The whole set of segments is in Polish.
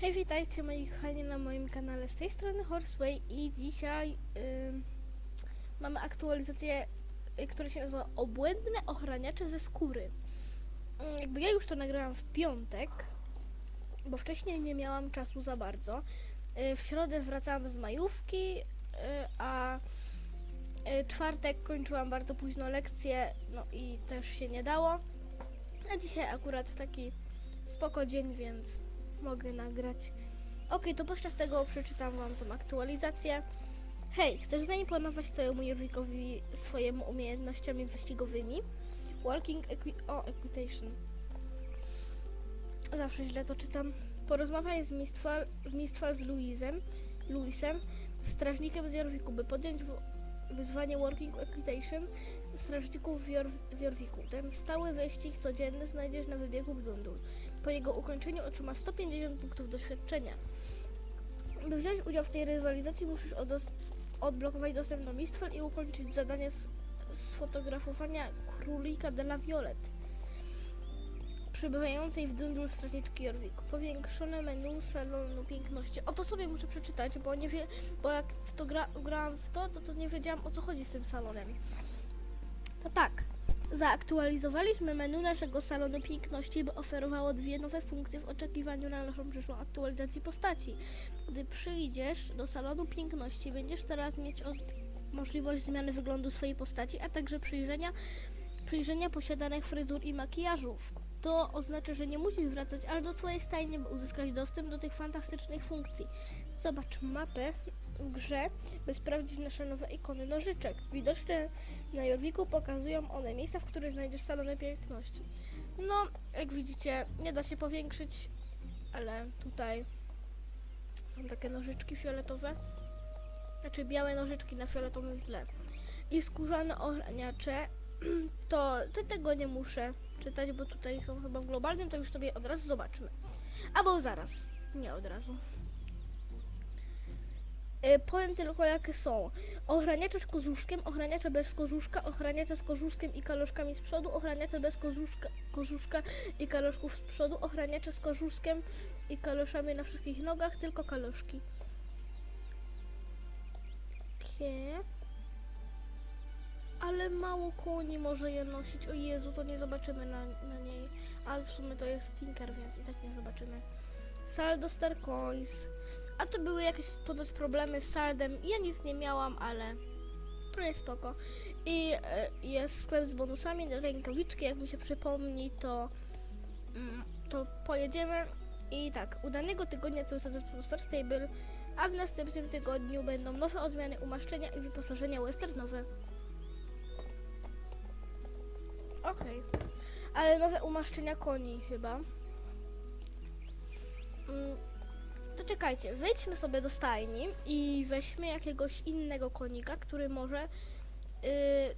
Hej, witajcie moi kochani na moim kanale z tej strony Horseway i dzisiaj ym, mamy aktualizację, y, która się nazywa Obłędne ochraniacze ze skóry. Ym, jakby ja już to nagrałam w piątek, bo wcześniej nie miałam czasu za bardzo. Y, w środę wracałam z majówki, y, a y, czwartek kończyłam bardzo późno lekcję, no i też się nie dało. A dzisiaj akurat taki spoko dzień, więc mogę nagrać. Ok, to podczas tego przeczytam Wam tą aktualizację. Hej, chcesz zaimponować swojemu Jurwikowi swojemu umiejętnościami wyścigowymi? Walking equi o, Equitation. Zawsze źle to czytam. Porozmawiaj z Mistfall, z Mistfall z Luizem, Luisem, strażnikiem z Jorwiku, by podjąć wyzwanie Working Equitation strażników z Jorwiku. Ten stały wyścig codzienny znajdziesz na wybiegu w Dundul. Po jego ukończeniu otrzyma 150 punktów doświadczenia. By wziąć udział w tej rywalizacji musisz odblokować dostęp do Mistfall i ukończyć zadanie z sfotografowania królika de la Violet przybywającej w Dundul strażniczki Jorwiku. Powiększone menu salonu piękności. O to sobie muszę przeczytać, bo nie wie, bo jak w to gra, grałam w to, to, to nie wiedziałam o co chodzi z tym salonem. To tak. Zaaktualizowaliśmy menu naszego salonu piękności, by oferowało dwie nowe funkcje w oczekiwaniu na naszą przyszłą aktualizację postaci. Gdy przyjdziesz do salonu piękności, będziesz teraz mieć możliwość zmiany wyglądu swojej postaci, a także przyjrzenia, przyjrzenia posiadanych fryzur i makijażów. To oznacza, że nie musisz wracać aż do swojej stajni, by uzyskać dostęp do tych fantastycznych funkcji. Zobacz mapę w grze, by sprawdzić nasze nowe ikony nożyczek. Widoczne na Jorwiku pokazują one miejsca, w których znajdziesz salony piękności. No, jak widzicie, nie da się powiększyć, ale tutaj są takie nożyczki fioletowe. Znaczy białe nożyczki na fioletowym tle. I skórzane ochraniacze, to, to tego nie muszę czytać, bo tutaj są chyba w globalnym, to już sobie od razu zobaczmy. Albo zaraz, nie od razu. Y, powiem tylko jakie są. Ochraniacze z kożuszkiem, ochraniacze bez kożuszka, ochraniacze z kożuszkiem i kaloszkami z przodu, ochraniacze bez kożuszka, kożuszka i kaloszków z przodu, ochraniacze z kożuszkiem i kaloszami na wszystkich nogach, tylko kaloszki. Kie. Ale mało koni może je nosić. O Jezu, to nie zobaczymy na, na niej. Ale w sumie to jest Tinker, więc i tak nie zobaczymy. Saldo Star Coins. A to były jakieś ponoć problemy z saldem. Ja nic nie miałam, ale to jest spoko. I e, jest sklep z bonusami rękawiczki. Jak mi się przypomni, to, mm, to pojedziemy. I tak, udanego tygodnia cały po Star Stable, a w następnym tygodniu będą nowe odmiany umaszczenia i wyposażenia westernowe. Okej. Ale nowe umaszczenia koni chyba. Mm, to czekajcie, wejdźmy sobie do stajni i weźmy jakiegoś innego konika, który może. Yy,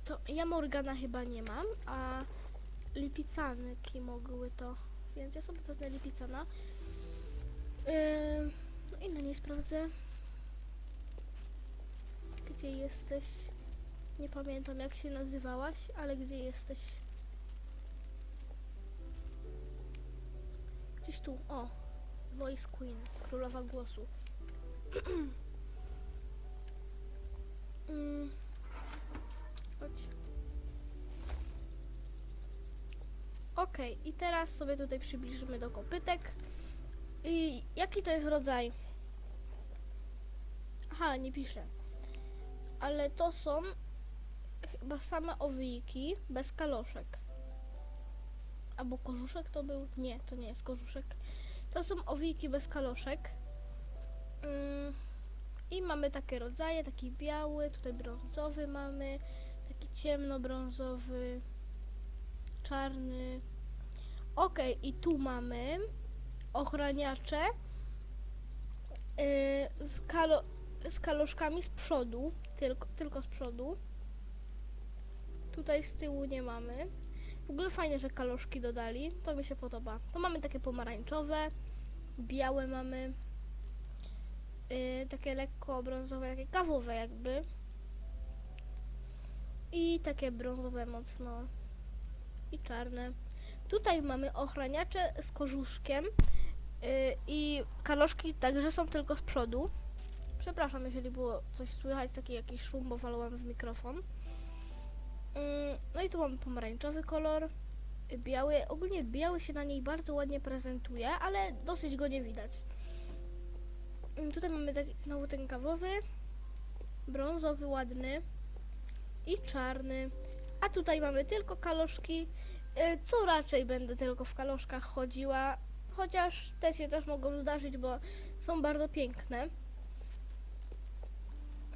to ja Morgana chyba nie mam, a Lipicanki mogły to. Więc ja sobie wezmę Lipicana. Yy, no i na niej sprawdzę. Gdzie jesteś? Nie pamiętam jak się nazywałaś, ale gdzie jesteś? Gdzieś tu. O, Voice Queen, królowa głosu. mm. Chodź. Okej, i teraz sobie tutaj przybliżymy do kopytek. I jaki to jest rodzaj? Aha, nie piszę. Ale to są chyba same owijki bez kaloszek. Albo kożuszek to był? Nie, to nie jest kożuszek. To są owijki bez kaloszek. Ym, I mamy takie rodzaje, taki biały, tutaj brązowy mamy, taki ciemnobrązowy, czarny. Ok, i tu mamy ochraniacze yy, z, kalo, z kaloszkami z przodu, tylko, tylko z przodu. Tutaj z tyłu nie mamy. W ogóle fajnie, że kaloszki dodali. To mi się podoba. To mamy takie pomarańczowe, białe mamy. Yy, takie lekko brązowe, takie kawowe jakby. I takie brązowe mocno. I czarne. Tutaj mamy ochraniacze z kożuszkiem. I kaloszki także są tylko z przodu. Przepraszam, jeżeli było coś słychać, taki jakiś szum, bo walowałem w mikrofon. Ym, No i tu mamy pomarańczowy kolor, biały. Ogólnie biały się na niej bardzo ładnie prezentuje, ale dosyć go nie widać. Ym, Tutaj mamy taki, znowu ten kawowy, brązowy ładny i czarny. A tutaj mamy tylko kaloszki, y, co raczej będę tylko w kaloszkach chodziła, chociaż te się też mogą zdarzyć, bo są bardzo piękne.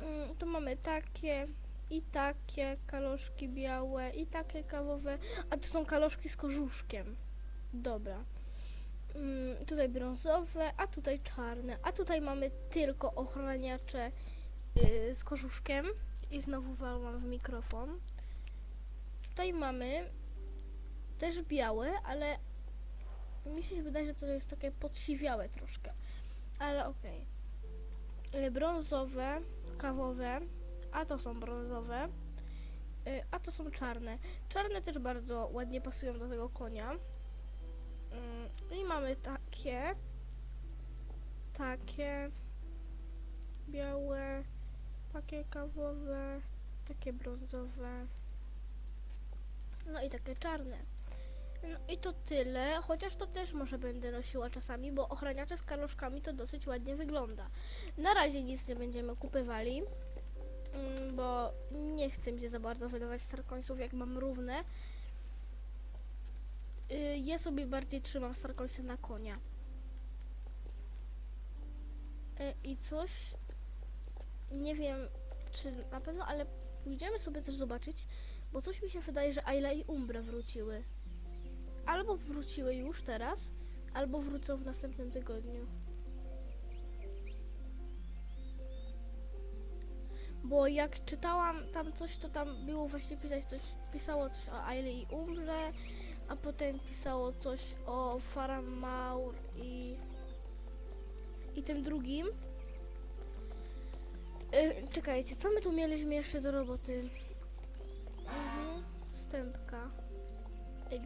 Mm, Tu mamy takie i takie kaloszki białe i takie kawowe, a to są kaloszki z korzuszkiem. Dobra. Mm, Tutaj brązowe, a tutaj czarne, a tutaj mamy tylko ochraniacze y, z korzuszkiem i znowu walłam w mikrofon. Tutaj mamy też białe, ale mi się wydaje, że to jest takie podsiwiałe troszkę. Ale okej. Y, Brązowe, kawowe, a to są brązowe, y, a to są czarne. Czarne też bardzo ładnie pasują do tego konia. Mm, I mamy takie, takie białe, takie kawowe, takie brązowe, no i takie czarne. No i to tyle, chociaż to też może będę nosiła czasami, bo ochraniacze z kaloszkami to dosyć ładnie wygląda. Na razie nic nie będziemy kupywali, bo nie chcę mi się za bardzo wydawać starkońców, jak mam równe. Y, Ja sobie bardziej trzymam starkońce na konia. Y, I coś, nie wiem czy na pewno, ale pójdziemy sobie też zobaczyć, bo coś mi się wydaje, że Ayla i Umbre wróciły. Albo wróciły już teraz, albo wrócą w następnym tygodniu. Bo jak czytałam tam coś, to tam było właśnie pisać coś, pisało coś o Ailey i Umrze, a potem pisało coś o Faramaur i i tym drugim. Y, czekajcie, co my tu mieliśmy jeszcze do roboty? Mhm, stępka.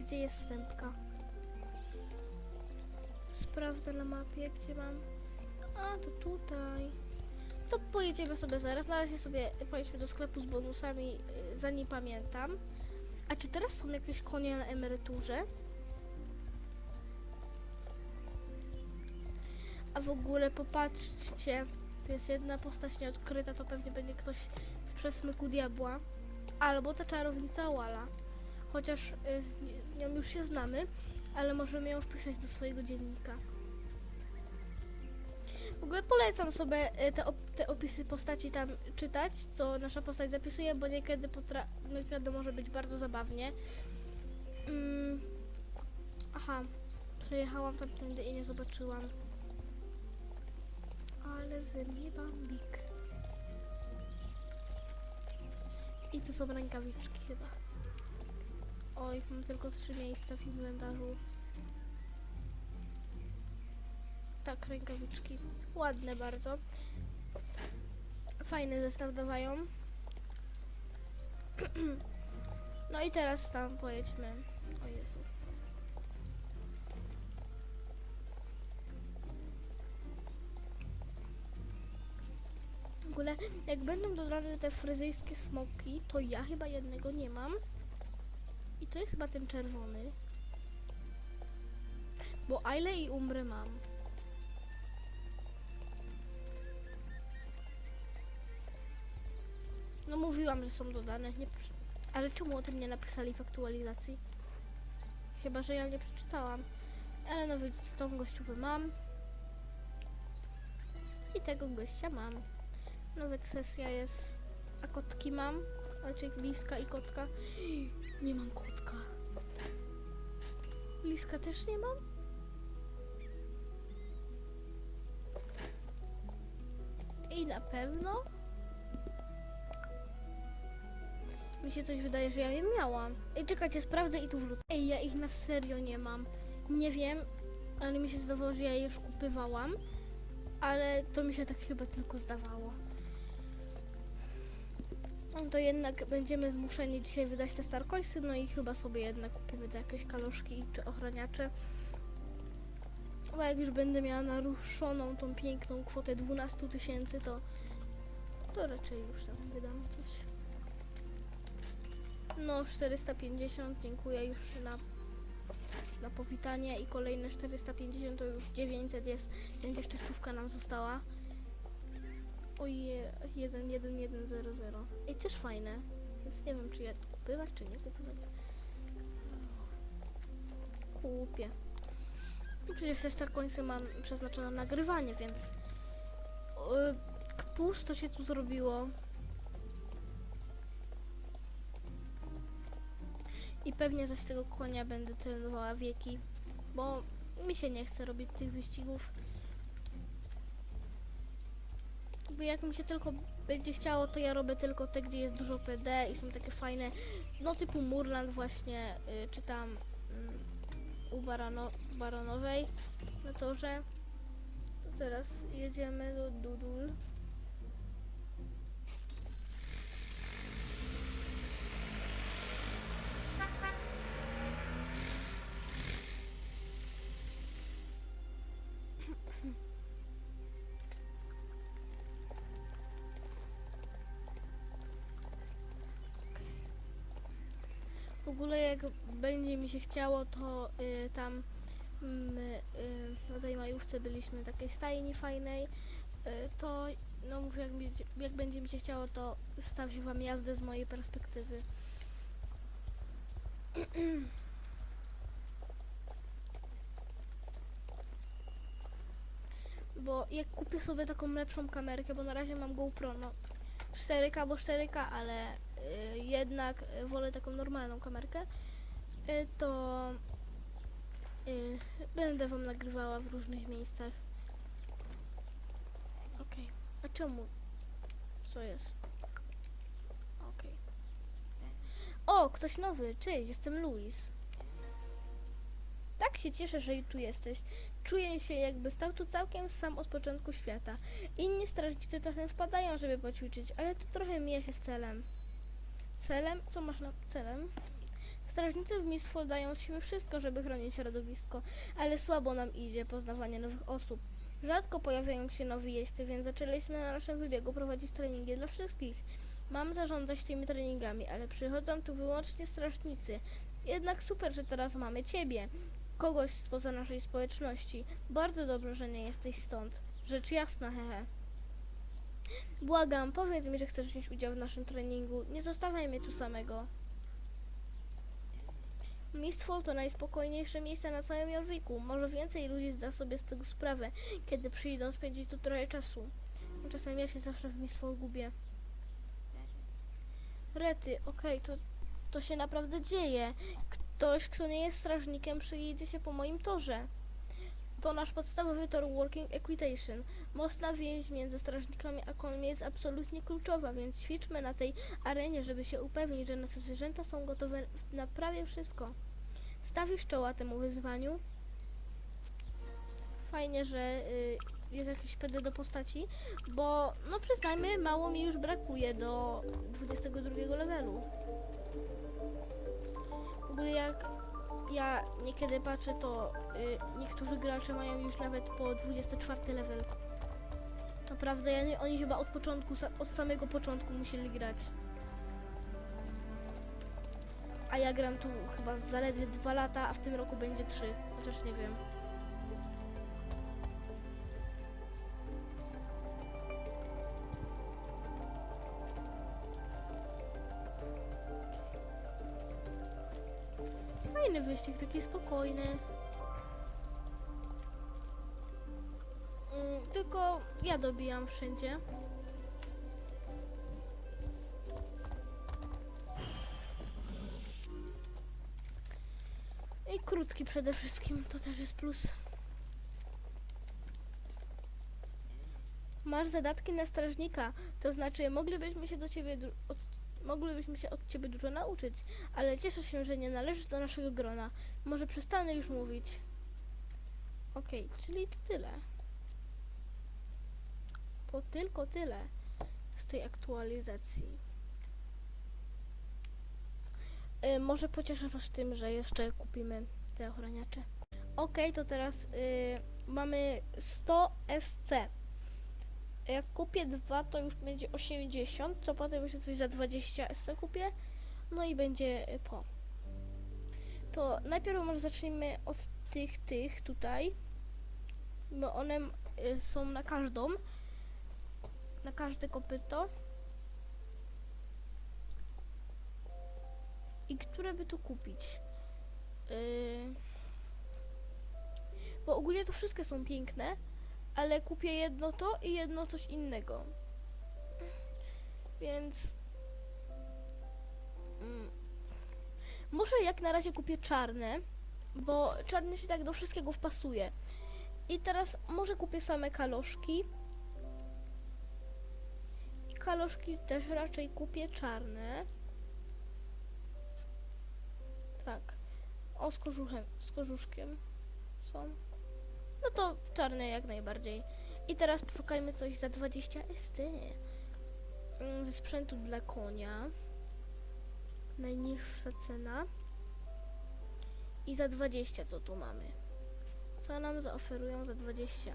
Gdzie jest stępka? Sprawdzę na mapie, gdzie mam. A, to tutaj. To pojedziemy sobie zaraz. Na razie sobie pojedźmy do sklepu z bonusami, y, zanim pamiętam. A czy teraz są jakieś konie na emeryturze? A w ogóle popatrzcie, to jest jedna postać nieodkryta, to pewnie będzie ktoś z przesmyku diabła. Albo ta czarownica Wala. Chociaż y, z nią już się znamy, ale możemy ją wpisać do swojego dziennika. W ogóle polecam sobie y, te, op- te opisy postaci tam czytać, co nasza postać zapisuje, bo niekiedy, potra- niekiedy może być bardzo zabawnie. Mm. Aha, przejechałam tamtędy i nie zobaczyłam. Ale ze mnie bambik. I tu są rękawiczki chyba. Oj, mam tylko trzy miejsca w inwentarzu. Tak, rękawiczki. Ładne bardzo. Fajny zestaw dawają. No i teraz tam pojedźmy. O Jezu. W ogóle, jak będą dodane te fryzyjskie smoki, to ja chyba jednego nie mam. I to jest chyba ten czerwony. Bo Aile i Umbrę mam. No mówiłam, że są dodane, nie ale czemu o tym nie napisali w aktualizacji? Chyba, że ja nie przeczytałam. Ale no widzicie, tą gościówę mam. I tego gościa mam. Nawet sesja jest. A kotki mam. Znaczy liska i kotka. Nie mam kotka. Liska też nie mam? I na pewno? Mi się coś wydaje, że ja je miałam. Ej, czekajcie, sprawdzę i tu wrócę. Ej, ja ich na serio nie mam. Nie wiem, ale mi się zdawało, że ja je już kupywałam. Ale to mi się tak chyba tylko zdawało. No to jednak będziemy zmuszeni dzisiaj wydać te Starcoinsy, no i chyba sobie jednak kupimy te jakieś kaloszki czy ochraniacze. Bo jak już będę miała naruszoną tą piękną kwotę 12 tysięcy, to, to raczej już tam wydam coś. No, 450, dziękuję już na, na powitanie i kolejne 450 to już 900 jest, więc jeszcze stówka nam została. Oje, 1, 1, 1, 0, 0. I też fajne, więc nie wiem czy je kupywać, czy nie kupywać. Kupię. No przecież te Starcoinsy mam przeznaczone na nagrywanie, więc yy, pusto się tu zrobiło. I pewnie zaś tego konia będę trenowała wieki, bo mi się nie chce robić tych wyścigów. Bo jak mi się tylko będzie chciało, to ja robię tylko te, gdzie jest dużo PD i są takie fajne, no typu Murland właśnie, y, czy tam mm, u Barano, Baronowej na torze. To teraz jedziemy do Dudul. Ogóle jak będzie mi się chciało, to y, tam my y, na tej majówce byliśmy takiej stajni fajnej, y, to no mówię, jak, jak będzie mi się chciało, to wstawię wam jazdę z mojej perspektywy. Bo jak kupię sobie taką lepszą kamerkę, bo na razie mam GoPro, no 4K bo 4K, ale y, jednak wolę taką normalną kamerkę, y, to y, będę wam nagrywała w różnych miejscach. Okej. A czemu? Co jest? Okej. O, ktoś nowy. Cześć, jestem Luis. Tak się cieszę, że tu jesteś. Czuję się jakby stał tu całkiem sam od początku świata. Inni strażnicy czasem wpadają, żeby poćwiczyć, ale to trochę mija się z celem. Celem? Co masz na celem? Strażnicy w Mistfall dają z siebie wszystko, żeby chronić środowisko, ale słabo nam idzie poznawanie nowych osób. Rzadko pojawiają się nowi jeźdźcy, więc zaczęliśmy na naszym wybiegu prowadzić treningi dla wszystkich. Mam zarządzać tymi treningami, ale przychodzą tu wyłącznie strażnicy. Jednak super, że teraz mamy ciebie, kogoś spoza naszej społeczności. Bardzo dobrze, że nie jesteś stąd. Rzecz jasna, hehe. Błagam, powiedz mi, że chcesz wziąć udział w naszym treningu. Nie zostawiaj mnie tu samego. Mistfall to najspokojniejsze miejsce na całym Jorwiku. Może więcej ludzi zda sobie z tego sprawę, kiedy przyjdą spędzić tu trochę czasu. Czasem ja się zawsze w Mistfall gubię. Rety, okej, to, to się naprawdę dzieje. Ktoś, kto nie jest strażnikiem, przyjedzie się po moim torze. To nasz podstawowy tor Working Equitation. Mocna więź między strażnikami a końmi jest absolutnie kluczowa, więc ćwiczmy na tej arenie, żeby się upewnić, że nasze zwierzęta są gotowe na prawie wszystko. Stawisz czoła temu wyzwaniu? Fajnie, że y, jest jakiś PD do postaci, bo no przyznajmy, mało mi już brakuje do 22 levelu. Ogóle jak ja niekiedy patrzę, to y, niektórzy gracze mają już nawet po 24 level. Naprawdę, ja nie, oni chyba od początku, od samego początku musieli grać. A ja gram tu chyba zaledwie 2 lata, a w tym roku będzie 3, chociaż nie wiem. Wyścig, taki spokojny. Mm, tylko ja dobijam wszędzie. I krótki przede wszystkim, to też jest plus. Masz zadatki na strażnika, to znaczy moglibyśmy się do ciebie od, moglibyśmy się od ciebie dużo nauczyć, ale cieszę się, że nie należysz do naszego grona. Może przestanę już mówić. Okej, czyli to tyle. To tylko tyle z tej aktualizacji. Y, może pocieszę was tym, że jeszcze kupimy te ochraniacze. Okej, to teraz y, mamy 100 SC. Jak kupię dwa, to już będzie 80, to potem jeszcze coś za 20 SC kupię. No i będzie y, po. To najpierw może zacznijmy od tych, tych tutaj. Bo one y, są na każdą. Na każde kopyto. I które by tu kupić? Yy... Bo ogólnie to wszystkie są piękne, ale kupię jedno to i jedno coś innego. Więc. Mm. Może jak na razie kupię czarne, bo czarny się tak do wszystkiego wpasuje. I teraz może kupię same kaloszki. I kaloszki też raczej kupię czarne. Tak. O, z kożuchem, z kożuszkiem są. No to czarne jak najbardziej. I teraz poszukajmy coś za 20 ST. Mm, Ze sprzętu dla konia. Najniższa cena. I za 20 co tu mamy? Co nam zaoferują za 20?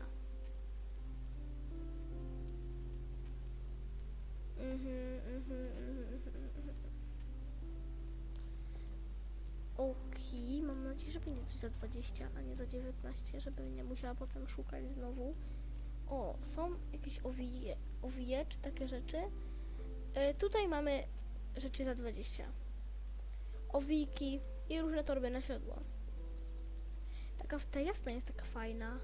Mhm, mhm, mhm. Okej, mam nadzieję, że będzie coś za 20, a nie za 19, żeby nie musiała potem szukać znowu. O, są jakieś owije, owije czy takie rzeczy. E, tutaj mamy rzeczy za 20. Owijki i różne torby na siodło. Taka, ta jasna jest taka fajna.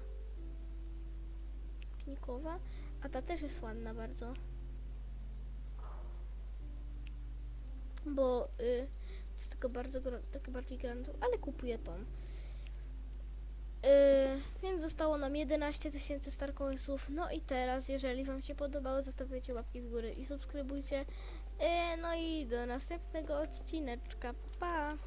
Knikowa, a ta też jest ładna bardzo. Bo y, jest taka bardzo, taka bardziej granatowa, ale kupuję tą. Yy, więc zostało nam 11 tysięcy Starcoinsów. No i teraz, jeżeli Wam się podobało, zostawiajcie łapki w górę i subskrybujcie. Yy, no i do następnego odcineczka. Pa!